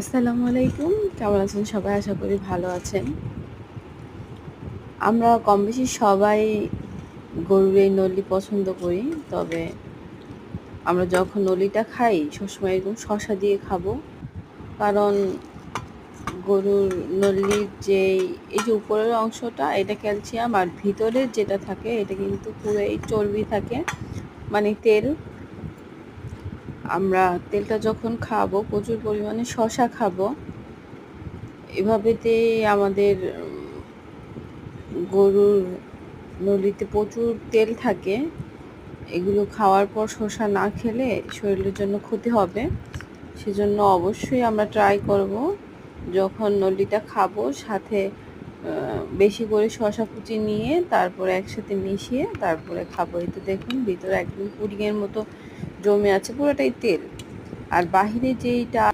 আসসালামু আলাইকুম। কেমন আছেন সবাই? আশা করি ভালো আছেন। আমরা কম বেশি সবাই গরুর এই নলি পছন্দ করি, তবে আমরা যখন নলিটা খাই, সবসময় এরকম শশা দিয়ে খাব। কারণ গরুর নলির যে এই যে উপরের অংশটা, এটা ক্যালসিয়াম, আর ভিতরের যেটা থাকে, এটা কিন্তু পুরোই চর্বি থাকে মানে তেল। আমরা তেলটা যখন খাব, প্রচুর পরিমাণে শশা খাব এভাবেতে আমাদের গরুর নলিতে প্রচুর তেল থাকে। এগুলো খাওয়ার পর শশা না খেলে শরীরের জন্য ক্ষতি হবে। সেজন্য অবশ্যই আমরা ট্রাই করব, যখন নলিটা খাব, সাথে বেশি করে শশা কুচি নিয়ে তারপরে একসাথে মিশিয়ে তারপরে খাব। এই তো দেখুন, ভিতরে একদম পুডিংয়ের মতো জমে আছে পুরোটাই তেল। আর বাহিরে যেইটা